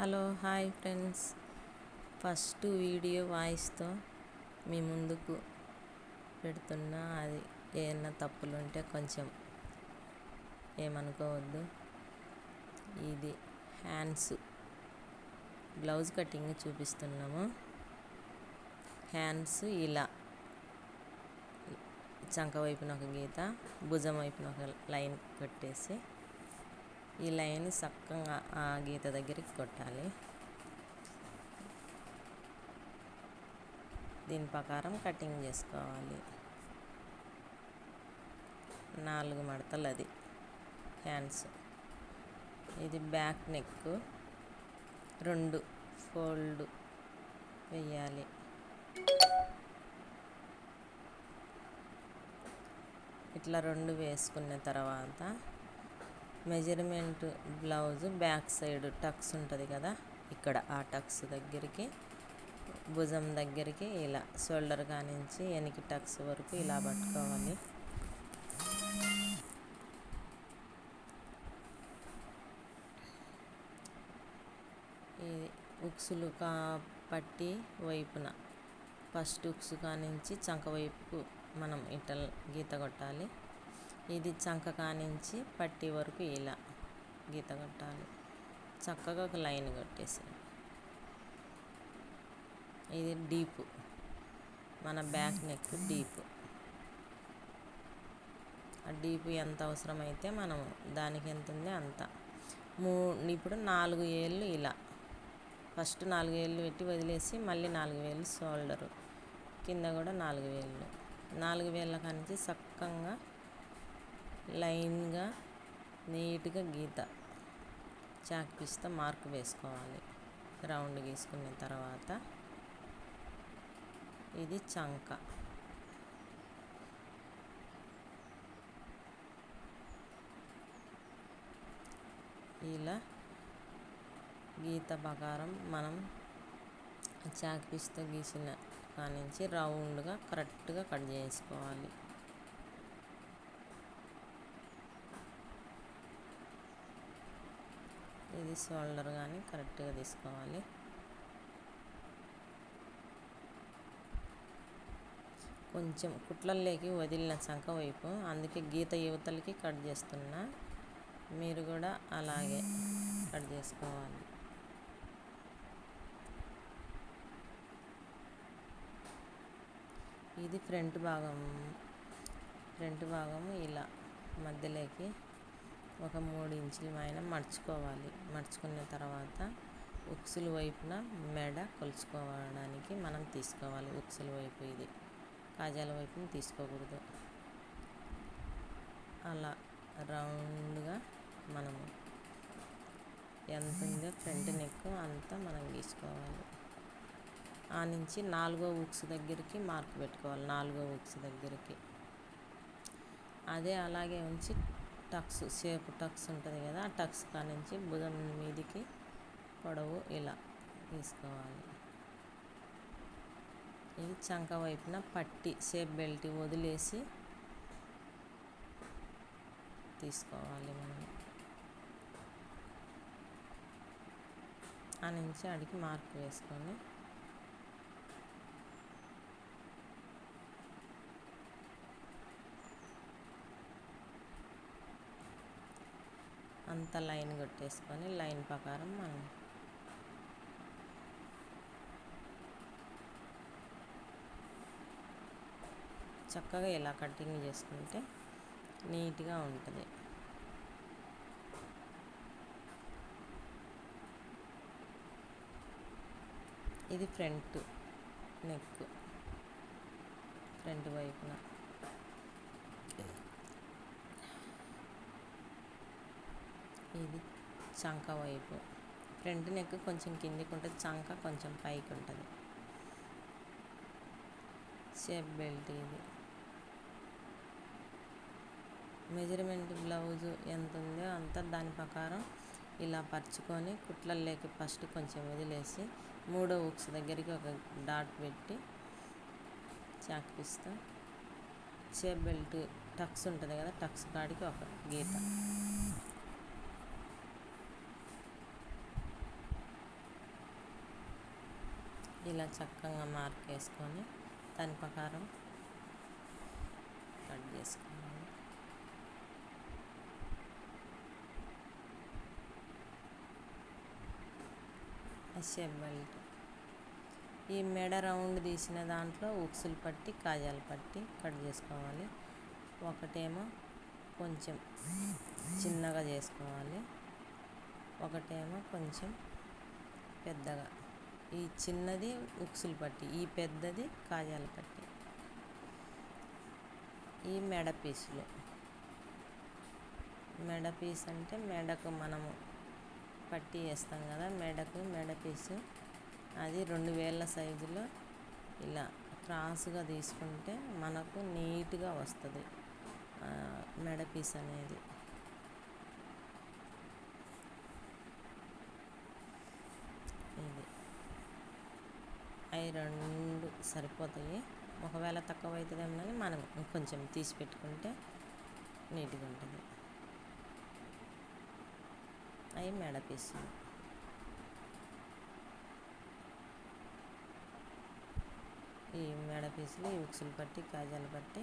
Hello hi friends. First video వాయిస్తో మీ ముందుకు పెడుతున్నా. అది ఏమైనా తప్పులు ఉంటే కొంచెం ఏమనుకోవద్దు. ఇది హ్యాండ్స్. బ్లౌజ్ కటింగ్ చూపిస్తున్నాము. హ్యాండ్స్ ఇలా. చంక వైపున ఒక గీత భుజం వైపున ఒక లైన్ కట్టేసి ఈ లైన్ చక్కగా ఆ గీత దగ్గరికి కొట్టాలి. దీని ప్రకారం కటింగ్ చేసుకోవాలి. నాలుగు మడతలు అది హ్యాండ్స్. ఇది బ్యాక్ నెక్. రెండు ఫోల్డ్ వేయాలి ఇట్లా రెండు వేసుకున్న తర్వాత measurement blouse back side tucks ఉంటుంది కదా ఇక్కడ ఆ టక్స్ దగ్గరికి భుజం దగ్గరికి ఇలా షోల్డర్ కానించి వెనక్కి టక్స్ వరకు ఇలా పట్టుకోవాలి. ఇది ఉక్సులు కా పట్టి వైపున ఫస్ట్ ఉక్సు కానించి చంక వైపుకు మనం ఇట్ట గీత కొట్టాలి. ఇది చంక కానించి పట్టి వరకు ఇలా గీత కట్టాలి. చక్కగా ఒక లైన్ కొట్టేసి ఇది డీప్. మన బ్యాక్ నెక్ డీప్. ఆ డీప్ ఎంత అవసరమైతే మనం దానికి ఎంత ఉంది అంత. మూ ఇప్పుడు నాలుగు ఏళ్ళు ఇలా. ఫస్ట్ నాలుగు ఏళ్ళు పెట్టి వదిలేసి మళ్ళీ నాలుగు వేలు షోల్డరు. కింద కూడా నాలుగు వేళ్ళు. నాలుగు వేళ్ళ కానించి చక్కగా లైన్గా నీట్గా గీత. చాక్ పీస్తో మార్క్ వేసుకోవాలి. రౌండ్ గీసుకున్న తర్వాత ఇది చంక. ఇలా గీత ప్రకారం మనం చాక్ పీస్తో గీసిన కానించి రౌండ్గా కరెక్ట్గా కట్ చేసుకోవాలి. ఇది షోల్డర్ కానీ కరెక్ట్గా తీసుకోవాలి. కొంచెం కుట్లల్లోకి వదిలిన చంక వైపు అందుకే గీత యువతలకి కట్ చేస్తున్నా. మీరు కూడా అలాగే కట్ చేసుకోవాలి. ఇది ఫ్రంట్ భాగం ఫ్రంట్ భాగము ఇలా మధ్యలోకి ఒక మూడు ఇంచుల పైన మడుచుకోవాలి. మడుచుకున్న తర్వాత ఉక్సుల వైపున మెడ కొలుచుకోవడానికి మనం తీసుకోవాలి. ఉక్సుల వైపు ఇది. కాజాల వైపున తీసుకోకూడదు. అలా రౌండ్గా మనము ఎంత ఉందో ఫ్రంట్ నెక్ అంతా మనం గీసుకోవాలి. ఆ నుంచి నాలుగో ఉక్స్ దగ్గరికి మార్క్ పెట్టుకోవాలి. నాలుగో ఉక్స్ దగ్గరికి. అదే అలాగే ఉంచి టక్స్ షేప్ టక్స్ ఉంటుంది కదా ఆ టక్స్ కానించి భుజం మీదికి పొడవు ఇలా తీసుకోవాలి. ఇది చంక వైపున పట్టి షేప్ బెల్ట్ వదిలేసి తీసుకోవాలి మనం. ఆ నుంచి అడిగి మార్క్ వేసుకొని అంత లైన్ కొట్టేసుకొని లైన్ ప్రకారం మనం చక్కగా ఇలా కటింగ్ చేసుకుంటే నీట్గా ఉంటుంది. ఇది ఫ్రంట్ నెక్ ఫ్రంట్ వైపున. ఇది చంక వైపు. ఫ్రంట్ నెక్ కొంచెం కిందికి ఉంటుంది చంక కొంచెం పైకి ఉంటుంది. షేప్ బెల్ట్ ఇది. మెజర్మెంట్ బ్లౌజ్ ఎంత ఉందో అంత దాని ప్రకారం ఇలా పరుచుకొని కుట్లల్లోకి ఫస్ట్ కొంచెం వదిలేసి మూడో ఉక్స్ దగ్గరికి ఒక డాట్ పెట్టి చాక్ పిస్తా షేప్ బెల్ట్ టక్స్ ఉంటుంది కదా టక్స్ కాడికి ఒక గీత. ఇలా చక్కగా మార్క్ వేసుకొని దాని ప్రకారం కట్ చేసుకోవాలి. షేప్ బెల్ట్ ఈ మెడ రౌండ్ తీసిన దాంట్లో ఉక్సులు పట్టి కాజాలు పట్టి కట్ చేసుకోవాలి. ఒకటేమో కొంచెం చిన్నగా చేసుకోవాలి. ఒకటేమో కొంచెం పెద్దగా. ఈ చిన్నది ఉక్సులు పట్టి ఈ పెద్దది కాజాల పట్టి. ఈ మెడ పీసులు. మెడ పీస్ అంటే మెడకు మనము పట్టి వేస్తాం కదా మెడకు మెడ పీసు. అది రెండు వేల సైజులో ఇలా క్రాస్గా తీసుకుంటే మనకు నీట్గా వస్తుంది మెడ పీస్ అనేది ఇది అవి రెండు సరిపోతాయి. ఒకవేళ తక్కువ అవుతుందేమో మనం కొంచెం తీసి పెట్టుకుంటే నీట్గా ఉంటుంది. అవి మెడ పీసులు. ఈ మెడ పీసులు ఈ ఉక్సులు పట్టి కాజాలు పట్టి